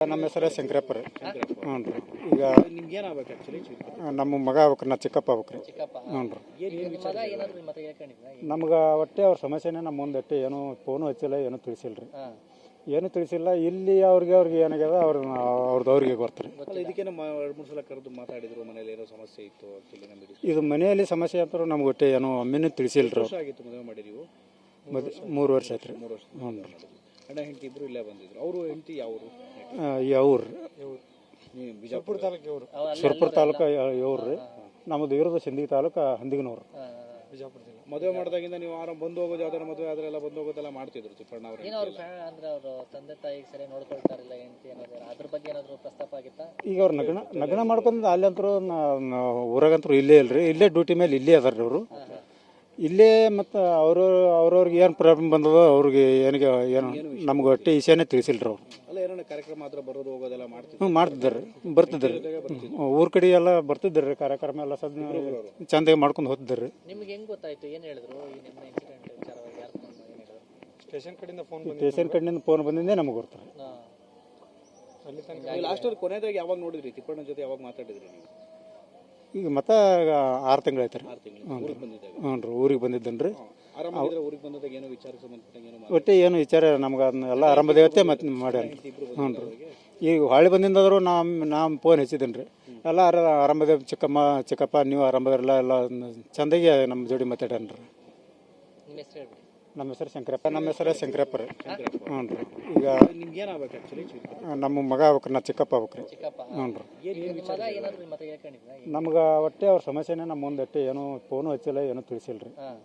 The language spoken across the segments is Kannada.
ನಮ್ಮ ಹೆಸರೇ ಶಂಕರಪ್ಪ ರೀ. ಹ್ಞೂ ರೀ. ಈಗ ನಿಮ್ಗೆ ಏನಾಗಬೇಕು ಆ್ಯಕ್ಚುಲಿ ನಮ್ಮ ಮಗ ಆಗ್ಬೇಕ್ರಿ ನಾ ಚಿಕ್ಕಪ್ಪ ಆಗ್ಬೇಕ್ರಿ ರೀ. ಹ್ಞೂ ರೀ. ನಮ್ಗೆ ಒಟ್ಟೆ ಅವ್ರ ಸಮಸ್ಯೆನೇ ನಮ್ಮ ಮುಂದೆ ಒಟ್ಟೆ ಏನೂ ಫೋನು ಹಚ್ಚಿಲ್ಲ ಏನೂ ತಿಳಿಸಿಲ್ಲ ರೀ. ಏನು ತಿಳಿಸಿಲ್ಲ ಇಲ್ಲಿ ಅವ್ರಿಗೆ ಅವ್ರಿಗೆ ಏನಾಗ್ಯದ ಅವ್ರ ಅವ್ರದ್ದು ಅವ್ರಿಗೆ ಬರ್ತಾರೆ ಮಾ- ಎರಡು ಮೂರು ಸಲ ಕರೆದು ಮಾತಾಡಿದ್ರು ಮನೇಲಿ ಏನೋ ಸಮಸ್ಯೆ ಇತ್ತು ಆ್ಯಕ್ಚುಲಿ ನಮಗೆ ಇದು ಮನೆಯಲ್ಲಿ ಸಮಸ್ಯೆ ಅಂತ ನಮ್ಗೆ ಒಟ್ಟೆ ಏನೋ ಒಮ್ಮೆನೂ ತಿಳಿಸಿಲ್ಲ ರೀ ಆಗಿತ್ತು ಮದುವೆ ಮಾಡಿ ನೀವು ಮೂರು ವರ್ಷ ಆಯ್ತು ರೀ. ಮೂರು ವರ್ಷ. ಹ್ಞೂ ರೀ. ಗಂಡ ಹೆಂಡತಿ ಇಬ್ರು ಇಲ್ಲೇ ಬಂದಿದ್ರು. ಅವರು ಹೆಂಡತಿ ಯಾವರು? ನೀವು ಬಿಜಾಪುರ ತಾಲೂಕು ಅವರು ಸುರಪುರ ತಾಲೂಕು ಇವ್ರು ರೀ ನಮ್ಮದು ಇರೋದು ಸಿಂದಗಿ ತಾಲೂಕು ಹಂದಿಗನೂರು. ಬಿಜಾಪುರ ಜಿಲ್ಲೆ. ಮದುವೆ ಮಾಡಿದಾಗಿಂದ ನೀವು ಆರಾಮ್ ಬಂದು ಹೋಗೋದು ಯಾವ್ದಾರ ಮದುವೆ ಆದ್ರೆಲ್ಲ ಬಂದು ಹೋಗೋದೆಲ್ಲ ಮಾಡ್ತಿದ್ರು ತಿಪ್ಪಣ್ಣ ಅವರು ಏನೋ ಅವ್ರ ಅಂದ್ರೆ ಅವರು ತಂದೆ ತಾಯಿಗೆ ಸರಿ ನೋಡ್ಕೊಳ್ತಾರಿಲ್ಲ ಹೆಂಡತಿ ಏನಾದ್ರು ಅದ್ರ ಬಗ್ಗೆ ಏನಾದ್ರು ಪ್ರಸ್ತಾಪ ಆಗಿತ್ತಾ? ಈಗ ಅವ್ರು ನಗನ ನಗನ ಮಾಡ್ಕೊಂಡು ಅಲ್ಲಂತರೂ ಊರಾಗಂತರೂ ಇಲ್ಲೇ ಇಲ್ರಿ. ಇಲ್ಲೇ ಡ್ಯೂಟಿ ಮೇಲೆ ಇಲ್ಲೇ ಅದಾರ ರೀ ಅವರು ಇಲ್ಲೇ ಮತ್ತು ಅವರು ಅವ್ರವ್ರಿಗೆ ಏನು ಪ್ರಾಬ್ಲಮ್ ಬಂದದೋ ಅವ್ರಿಗೆ ಏನಿಗೆ ಏನು ನಮ್ಗೆ ಒಟ್ಟೆ ವಿಷಯನೇ ತಿಳಿಸಿಲ್ರಿ ಅವ್ರು. ಅಲ್ಲ ಏನೋ ಕಾರ್ಯಕ್ರಮ ಆದ್ರೆ ಬರೋದು ಹೋಗೋದೆಲ್ಲ ಮಾಡ್ತಿದ್ರು? ಹ್ಞೂ ಮಾಡ್ತಿದ್ದಾರೆ ಬರ್ತಿದ್ದಾರೆ ಊರ ಕಡೆ ಎಲ್ಲ ಬರ್ತಿದ್ದಾರೆ ಕಾರ್ಯಕ್ರಮ ಎಲ್ಲ ಸದ್ ಚಂದಾಗಿ ಮಾಡ್ಕೊಂಡು ಹೋಗ್ತಿದ್ದಾರೆ ನಿಮ್ಗೆ ಹೆಂಗ್ ಗೊತ್ತಾಯ್ತು? ಏನ್ ಹೇಳಿದ್ರು? ಈ ನಿಮ್ಮ ಇನ್ಸಿಡೆಂಟ್ ವಿಚಾರವಾಗಿ ಯಾರು ಫೋನ್ ಏನ್ ಹೇಳಿದ್ರು? ಸ್ಟೇಷನ್ ಕಡೆಯಿಂದ ಫೋನ್ ಸ್ಟೇಷನ್ ಕಡೆಯಿಂದ ಫೋನ್ ಬಂದಿಂದೇ ನಮಗೆ ಗೊತ್ತಾರೆ ಹಾ. ಲಾಸ್ಟ್ ಅಲ್ಲಿ ಕೊನೆಯದಾಗಿ ಯಾವಾಗ ನೋಡಿದ್ರಿ? ತಿಪ್ಪಣ್ಣನ ಜೊತೆ ಯಾವಾಗ ಮಾತಾಡಿದ್ರಿ ನೀವು? ಈಗ ಮತ್ತೆ ಆರು ತಿಂಗಳು ರೀ. ಆರು ತಿಂಗಳು. ಊರಿಗೆ ಬಂದಿದ್ದಾಗ? ಹ್ಞೂ ರೀ ಊರಿಗೆ ಬಂದಿದ್ದೇನೆ ರೀ. ಆರಾಮಾಗಿದ್ರೆ ಊರಿಗೆ ಬಂದಾಗ ಏನೋ ವಿಚಾರಕ್ಕೆ ಸಂಬಂಧಪಟ್ಟಂಗೆ ಏನೋ ಒಟ್ಟೆ ಏನು ವಿಚಾರ ನಮ್ಗೆ ಅದನ್ನ ಎಲ್ಲ ಆರಂಭದೇವತೆ ಮತ್ತೆ ಮಾಡ್ಯಾನ ಹ್ಞೂ ರೀ. ಈಗ ಹೊಳೆ ಬಂದಿಂದಾದ್ರು ನಮ್ಮ ನಾವು ಫೋನ್ ಹಚ್ಚಿದ್ದೀನಿ ರೀ. ಎಲ್ಲ ಆರಂಭದೇವ್ ಆರಂಭದ ಚಿಕ್ಕಮ್ಮ ಚಿಕ್ಕಪ್ಪ ನೀವು ಆರಂಭದಲ್ಲ ಎಲ್ಲ ಚಂದಾಗಿ ನಮ್ಮ ಜೋಡಿ ಮಾತಾಡ್ಯಾನ ರೀ ನಿಮ್ಮ ಹೆಸರು ನಮ್ಮ ಶಂಕರಪ್ಪ ನಮ್ಮ ಹೆಸರೇ ಶಂಕರಪ್ಪ ರೀ. ಹ್ಞೂ ರೀ. ಈಗ ನಿಮ್ಗೆ ಏನಾಗಬೇಕು ಆ್ಯಕ್ಚುಲಿ ನಮ್ಮ ಮಗ ಆಗ್ಬೇಕ್ರಿ ನಾ ಚಿಕ್ಕಪ್ಪ ಆಗ್ಬೇಕ್ರಿ ಚಿಕ್ಕಪ್ಪ. ಹ್ಞೂ ರೀ. ಏನ್ ಏನಾದ್ರು ನಿಮ್ಮ ಹತ್ರ ಹೇಳ್ಕೊಂಡಿದ್ನ ನಮ್ಗೆ ಒಟ್ಟೆ ಅವ್ರ ಸಮಸ್ಯೆನೇ ನಮ್ಮ ಮುಂದೆ ಒಟ್ಟೆ ಏನೂ ಫೋನು ಹಚ್ಚಿಲ್ಲ ಏನೂ ತಿಳಿಸಿಲ್ಲ ರೀ. ಏನು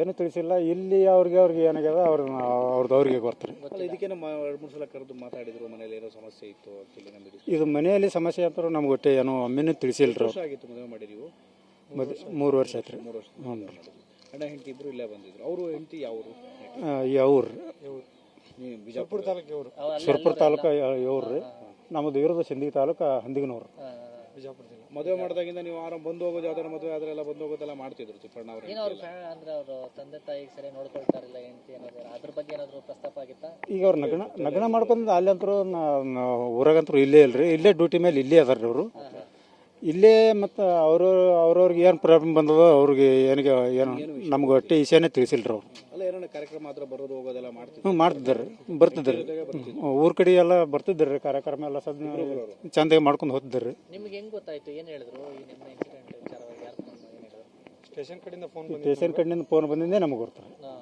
ಏನೂ ತಿಳಿಸಿಲ್ಲ ಇಲ್ಲಿ ಅವ್ರಿಗೆ ಅವ್ರಿಗೆ ಏನಾಗ್ಯದ ಅವ್ರ ಅವ್ರದ್ದು ಅವ್ರಿಗೆ ಬರ್ತಾರೆ ಅಲ್ಲ ಇದಕ್ಕೇನೋ ಮಾ- ಎರಡು ಮೂರು ಸಲ ಕರೆದು ಮಾತಾಡಿದ್ರು ಮನೇಲಿ ಏನೋ ಸಮಸ್ಯೆ ಇತ್ತು ಆ್ಯಕ್ಚುಲಿ ನಮಗೆ ಇದು ಮನೆಯಲ್ಲಿ ಸಮಸ್ಯೆ ಅಂತ ನಮ್ಗೆ ಒಟ್ಟೆ ಏನೋ ಒಮ್ಮೆನೂ ತಿಳಿಸಿಲ್ಲ ರೀ ಆಗಿತ್ತು ಮದುವೆ ಮಾಡಿ ನೀವು ಮೂರು ವರ್ಷ ಆಯ್ತು ರೀ. ಮೂರು ವರ್ಷ ಹ್ಞೂ ರೀ. ಗಂಡ ಹೆಂಡತಿ ಇಬ್ರು ಇಲ್ಲೇ ಬಂದಿದ್ರು. ಅವರು ಹೆಂಡತಿ ಯಾವರು? ನೀವು ಬಿಜಾಪುರ. ತಾಲೂಕು ಅಲ್ಲೇ. ಸುರ್ಪುರ ತಾಲೂಕು ಇವ್ರು ರೀ ನಮ್ಮದು ಇರೋದು ಸಿಂದಗಿ ತಾಲೂಕು ಹಂದಿಗನವ್ರು. ಬಿಜಾಪುರ ಜಿಲ್ಲೆ. ಮದುವೆ ಮಾಡಿದಾಗಿಂದ ನೀವು ಆರಾಮ್ ಬಂದು ಹೋಗೋದು ಯಾವ್ದಾರ ಮದುವೆ ಆದ್ರೆ ಎಲ್ಲ ಬಂದು ಹೋಗೋದೆಲ್ಲ ಮಾಡ್ತಿದ್ರು ಚಿಕ್ಕಣ್ಣ ಅವರು ಏನೋ ಅವ್ರ ಫ್ಯಾ- ಅಂದ್ರೆ ಅವರು ತಂದೆ ತಾಯಿಗೆ ಸರಿ ನೋಡ್ಕೊಳ್ತಾರಿಲ್ಲ ಹೆಂಡತಿ ಏನಾದ್ರು ಅದ್ರ ಬಗ್ಗೆ ಏನಾದ್ರು ಪ್ರಸ್ತಾಪ ಆಗಿತ್ತಾ? ಈಗ ಅವ್ರು ನಗಣ ಮಾಡ್ಕೊಂಡ್ ಮಾಡ್ಕೊಂಡು ಅಲ್ಲಂತರೂ ಊರಾಗಂತರೂ ಇಲ್ಲೇ ಇಲ್ರಿ. ಇಲ್ಲೇ ಡ್ಯೂಟಿ ಮೇಲೆ ಇಲ್ಲೇ ಅದಾರ ರೀ ಅವರು ಇಲ್ಲೇ ಮತ್ತು ಅವರು ಅವ್ರವ್ರಿಗೆ ಏನು ಪ್ರಾಬ್ಲಮ್ ಬಂದದ ಅವ್ರಿಗೆ ಏನಿಗೆ ಏನು ನಮ್ಗೆ ಒಟ್ಟೆ ವಿಷಯನೇ ತಿಳಿಸಿಲ್ರಿ ಅವ್ರು. ಅಲ್ಲ ಏನೋ ಕಾರ್ಯಕ್ರಮ ಆದ್ರೆ ಬರೋದು ಹೋಗೋದೆಲ್ಲ ಮಾಡ್ತಿದ್ರು? ಹ್ಞೂ ಮಾಡ್ತಿದ್ದಾರೆ ಬರ್ತಿದ್ದಾರೆ ಊರ ಕಡೆ ಎಲ್ಲ ಬರ್ತಿದ್ದಾರೆ ರೀ ಕಾರ್ಯಕ್ರಮ ಎಲ್ಲ ಸದ್ ಚಂದಾಗಿ ಮಾಡ್ಕೊಂಡು ಹೋಗ್ತಿದ್ದಾರೆ ನಿಮ್ಗೆ ಹೆಂಗ್ ಗೊತ್ತಾಯ್ತು? ಏನ್ ಹೇಳಿದ್ರು? ಈ ನಿಮ್ಮ ಇನ್ಸಿಡೆಂಟ್ ವಿಚಾರವಾಗಿ ಯಾರು ಫೋನ್ ಮಾಡಿ ಏನ್ ಹೇಳಿದ್ರು? ಸ್ಟೇಷನ್ ಕಡೆಯಿಂದ ಫೋನ್ ಸ್ಟೇಷನ್ ಕಡೆಯಿಂದ ಫೋನ್ ಬಂದಿಂದೇ ನಮಗೆ ಗೊತ್ತಾರೆ ಹಾ.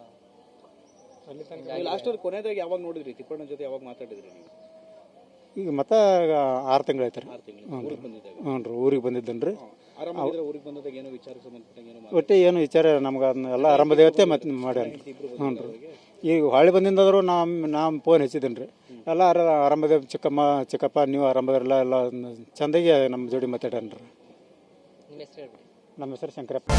ಲಾಸ್ಟ್ ಅಲ್ಲಿ ಕೊನೆಯದಾಗಿ ಯಾವಾಗ ನೋಡಿದ್ರಿ? ತಿಪ್ಪಣ್ಣನ ಜೊತೆ ಯಾವಾಗ ಮಾತಾಡಿದ್ರಿ ನೀವು? ಈಗ ಮತ್ತೆ ಆರು ತಿಂಗಳು ಆಯ್ತು ರೀ. ಹ್ಞೂ ರೀ. ಊರಿಗೆ ಬಂದಿದ್ದೇನೆ ರೀ ಊರಿಗೆ ಬಂದಾಗ ಏನೋ ಒಟ್ಟೆ ವಿಚಾರ ನಮ್ಗೆ ಅದನ್ನ ಎಲ್ಲ ಆರಂಭದೇವತೆ ಮತ್ತೆ ಮಾಡ್ಯಾನ ಹ್ಞೂ ರೀ. ಈಗ ಹೊಳ್ಳಿ ಬಂದಿಂದಾದ್ರು ನಮ್ಮ ನಾ ಫೋನ್ ಹಚ್ಚಿದ್ದೀನಿ ರೀ. ಎಲ್ಲ ಆರಂಭದೇವ್ ಆರಂಭದ ಚಿಕ್ಕಮ್ಮ ಚಿಕ್ಕಪ್ಪ ನೀವು ಆರಂಭದಲ್ಲ ಎಲ್ಲ ಚಂದಾಗಿ ನಮ್ಮ ಜೋಡಿ ಮಾತಾಡ್ಯಾನ ರೀ ನಮ್ಮ ಹೆಸರು ಶಂಕರಪ್ಪ.